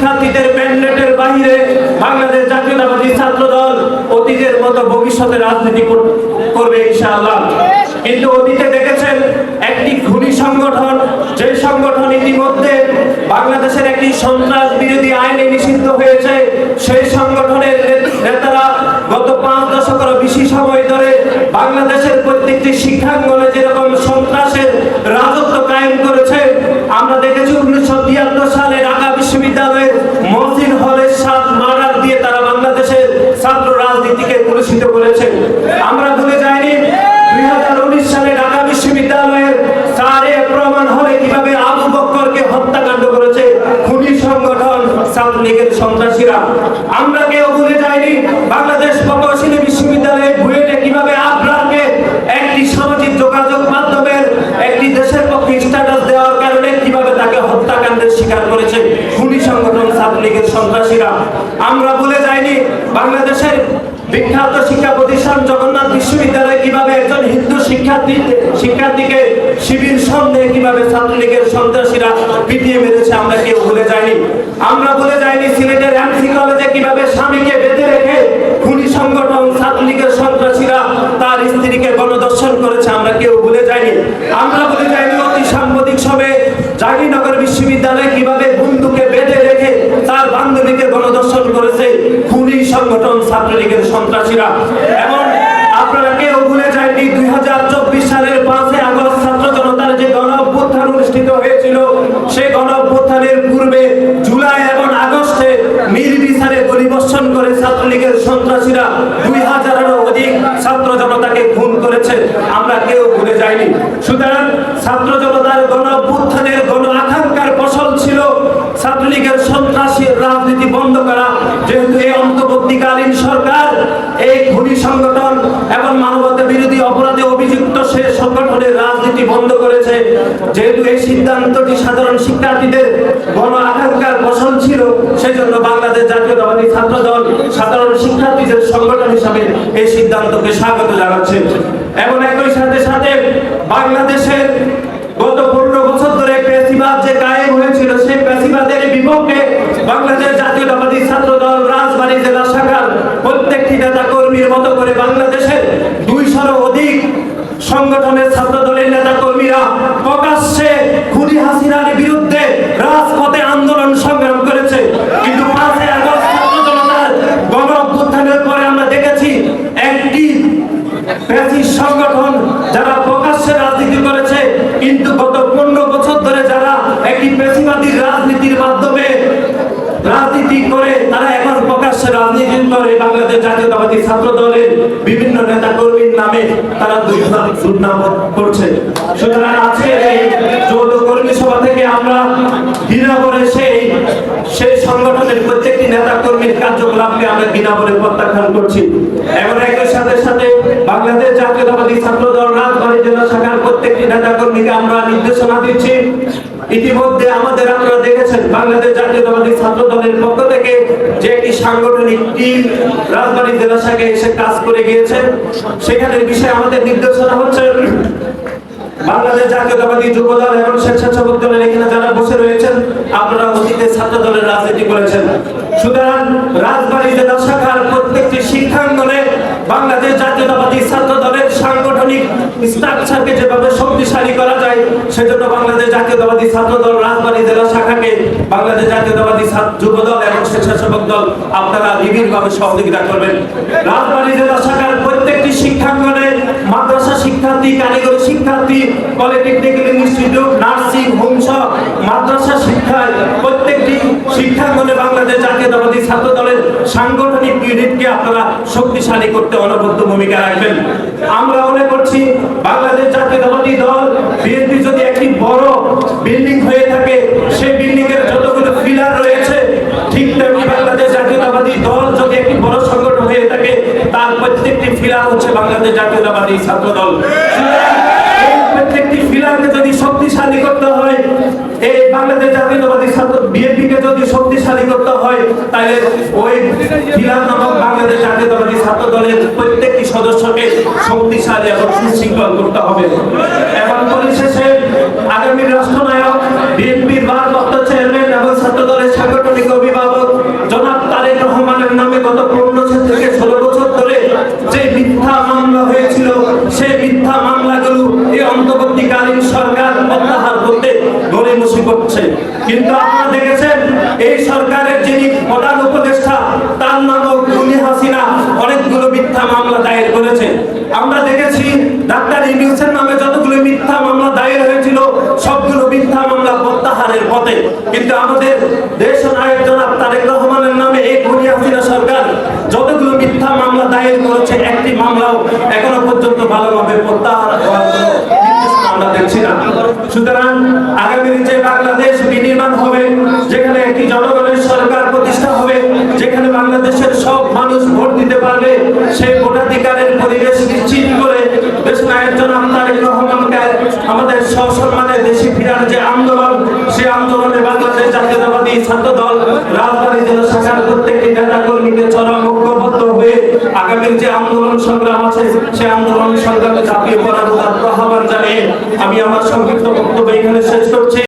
শিক্ষার্থীদের ম্যান্ডেটের বাহিরে বাংলাদেশ জাতীয়তাবাদী ছাত্র দল অতীতের মতো ভবিষ্যতে রাজনীতি করবে ইনশাআল্লাহ। কিন্তু অতীতে দেখেছেন একটি খুনি সংগঠন, যে সংগঠন ইতিমধ্যে বাংলাদেশের একটি সন্ত্রাস বিরোধী আইনে নিষিদ্ধ হয়েছে, সেই সংগঠনের নেতারা গত পাঁচ দশকের বেশি সময় ধরে বাংলাদেশের প্রত্যেকটি শিক্ষাঙ্গনে আমরা ভুলে যাইনি। বাংলাদেশ প্রকৌশলী বিশ্ববিদ্যালয়ে বুয়েটে কীভাবে আবরারকে একটি সামাজিক যোগাযোগ মাধ্যমের একটি দেশের পক্ষে স্ট্যাটাস দেওয়ার কারণে কীভাবে তাকে হত্যাকাণ্ডের শিকার করেছে খুনি সংগঠন ছাত্রলীগের সন্ত্রাসীরা। আমরা ভুলে যাইনি বাংলাদেশের বিখ্যাত শিক্ষা প্রতিষ্ঠান জগন্নাথ বিশ্ববিদ্যালয়ে কীভাবে একজন হিন্দু শিক্ষার্থী শিক্ষার্থীকে শিবির সন্দেহে কীভাবে ছাত্রলীগের সন্ত্রাসীরা পিটিয়ে মেরেছে, আমরা কেউ ভুলে যাইনি। আমরা ভুলে যাইনি সিলেটের এমসি কলেজে কীভাবে স্বামীকে বেঁধে রেখে খুনি সংগঠন ছাত্রলীগের সন্ত্রাসীরা তার স্ত্রীকে গণদর্শন করেছে, আমরা কেউ ভুলে যাইনি। আমরা ভুলে যাইনি অতি সাম্প্রতিক সময়ে জাহাঙ্গীরনগর বিশ্ববিদ্যালয়ে কীভাবে বন্ধুকে বেঁধে রেখে তার বান্ধবীকে গণদর্শন করেছে খুনি সংগঠন ছাত্রলীগের সন্ত্রাসীরা। এবং আপনারা কেউ ভুলে যায়নি দুই হাজার চব্বিশ সালের পাঁচই আগস্ট ছাত্র জনতার যে গণ অভ্যুত্থান অনুষ্ঠিত হয়েছিল সেই গণ অভ্যুত্থানের পূর্বে জুলাই এবং আগস্টে পরিবর্ষণ করে ছাত্রলীগের সন্ত্রাসীরা দুই হাজারেরও অধিক ছাত্র জনতাকে খুন করেছে। আমরা কেউ ভুলে যাইনি। সুতরাং ছাত্র জনতার গণ গণ আকাঙ্ক্ষার ফসল ছিল ছাত্রলীগের সন্ত্রাসী রাজনীতি বন্ধ করা। যেহেতু এই অন্তর্বর্তীকালীন সরকার এই খুনি সংগঠন এবং মানবতা বিরোধী অপরাধে অভিযুক্ত সে সংগঠনের রাজনীতি বন্ধ করেছে যেহেতু এই সিদ্ধান্তটি সাধারণ শিক্ষার্থীদের গণ আকাঙ্ক্ষার ফসল ছিল, সেজন্য বাংলাদেশ জাতীয়তাবাদী ছাত্র দল সাধারণ শিক্ষার্থীদের সংগঠন হিসাবে এই সিদ্ধান্তকে স্বাগত জানাচ্ছে। এবং একই সাথে সাথে বাংলাদেশের গত পনেরো বছর ধরে পেশিবাদ যে কায়েম হয়েছিল, সেই পেশিবাদের বিপক্ষে বাংলাদেশ জাতীয়তাবাদী ছাত্র দল রাজবাড়ী জেলা শাখার প্রত্যেকটি নেতা কর্মীর মতো করে বাংলাদেশের দুইশোর অধিক সংগঠনের ছাত্র দলের নেতা কর্মীরা প্রকাশ্যে প্রকাশ্যে রাজনীতি করে বাংলাদেশ জাতীয়তাবাদী ছাত্র দলের বিভিন্ন নেতা কর্মীর নামে তারা দুর্নাম করছে। সুতরাং আজকে এই যৌথ কর্মী সভা থেকে আমরা ঘৃণা করে সেই সেই সংগঠনের প্রত্যেকটি নেতা কর্মীর কার্যকলাপকে আমরা ঘৃণা করে প্রত্যাখ্যান করছি। এবং একই সাথে সাথে বাংলাদেশ জাতীয়তাবাদী ছাত্র দল রাজবাড়ী জেলা শাখার প্রত্যেকটি নেতা কর্মীকে আমরা নির্দেশনা দিচ্ছি। ইতিমধ্যে বাংলাদেশ জাতীয়তাবাদী ছাত্র দলের পক্ষ থেকে যে একটি সাংগঠনিক টিম রাজবাড়ী জেলা শাখায় এসে কাজ করে গিয়েছে, সেখানের বিষয়ে আমাদের নির্দেশনা হচ্ছে, বাংলাদেশ জাতীয়তাবাদী যুব দল এবং স্বেচ্ছাসেবক দলের এখানে যারা বসে রয়েছেন, আপনারা অতীতে ছাত্র দলের রাজনীতি করেছেন। সুতরাং রাজবাড়ী জেলা শাখার প্রত্যেকটি শিক্ষাঙ্গনে, বাংলাদেশ জাতীয়তাবাদী ছাত্র দলের সাংগঠনিক স্ট্রাকচারকে যেভাবে শক্তিশালী করা যায়, সেজন্য বাংলাদেশ জাতীয়তাবাদী ছাত্র দল রাজবাড়ী জেলা শাখাকে বাংলাদেশ জাতীয়তাবাদী যুব দল এবং স্বেচ্ছাসেবক দল আপনারা নিবিড়ভাবে সহযোগিতা করবেন। রাজবাড়ী জেলা শাখার প্রত্যেকটি শিক্ষাঙ্গনে মাদ্রাসা শিক্ষার্থী, কারিগরি শিক্ষার্থী, পলিটেকনিক্যাল ইনস্টিটিউট, নার্সিং হোমস মাদ্রাসা শিক্ষায় প্রত্যেকটি শিক্ষাঙ্গনে বাংলাদেশ জাতীয়তাবাদী ছাত্র দলের সাংগঠনিক ইউনিটকে আপনারা শক্তিশালী করতে অনবদ্য ভূমিকা রাখবেন। আমরা মনে করছি বাংলাদেশ জাতীয়তাবাদী দল, বিএনপি যদি একটি বড় বিল্ডিং হয়ে থাকে, সেই বিল্ডিং এর যতগুলো ফিলার রয়েছে, ঠিক তেমনি বাংলাদেশ জাতীয়তাবাদী দল যদি একটি বড় সংগঠন হয়ে থাকে, তার প্রত্যেকটি ফিলার হচ্ছে বাংলাদেশ জাতীয়তাবাদী ছাত্র দল প্রত্যেকটি ফিলারকে যদি শক্তিশালী করতে হয়। এই বাংলাদেশ জাতীয়তাবাদী ছাত্র বিএনপি কে যদি শক্তিশালী করতে হয়, তাহলে ওই বিলাল নামক বাংলাদেশ জাতীয়তাবাদী ছাত্র দলের প্রত্যেকটি সদস্যকে শক্তিশালী এবং সুশৃঙ্খল করতে হবে। এবং পরিশেষে আগামী রাষ্ট্রনায়ক, বিএনপির ভারপ্রাপ্ত চেয়ারম্যান এবং ছাত্র দলের সাংগঠনিক অভিভাবক জনাব তারেক রহমানের নামে গত পনেরো থেকে ষোলো বছর ধরে যে মিথ্যা মামলা হয়েছিল, সেই মিথ্যা মামলাগুলো এই অন্তর্বর্তীকালীন সরকার সরকারের যিনি প্রধান উপদেষ্টা, তার নামও খুনি হাসিনা অনেকগুলো মিথ্যা মামলা দায়ের করেছে। আমরা দেখেছি, ডাক্তার ইউনিউসের নামে যতগুলো মিথ্যা মামলা দায়ের হয়েছিল, সবগুলো মিথ্যা মামলা প্রত্যাহারের পথে। কিন্তু আমাদের দেশ নায়ক জনাব তারেক রহমানের নামে এই খুনি হাসিনা সরকার যতগুলো মিথ্যা মামলা দায়ের করেছে, একটি মামলাও এখনও পর্যন্ত ভালোভাবে প্রত্যাহার নির্দেশনা আমরা দেখছি না। সুতরাং আগামী যে বাংলাদেশ বিনির্মাণ হবে, যেখানে একটি জনগণের সরকার প্রতিষ্ঠা হবে, যেখানে বাংলাদেশের সব মানুষ ভোট দিতে পারবে, সেই ভোটাধিকারের পরিবেশ নিশ্চিত করে দেশ নায়ক জনাব তারেক রহমানকে আমাদের সসম্মানে দেশে ফিরার যে আন্দোলন, সেই আন্দোলনে বাংলাদেশ জাতীয়তাবাদী ছাত্র দল রাজবাড়ী জেলা শাখার প্রত্যেকটি নেতা কর্মীকে চরম ঐক্যবদ্ধ হয়ে আগামীর যে আন্দোলন সংগ্রাম আছে, সেই আন্দোলন সংগ্রামে ঝাঁপিয়ে পড়ার আহ্বান জানিয়ে আমি আমার সংক্ষিপ্ত বক্তব্য এখানে শেষ করছি।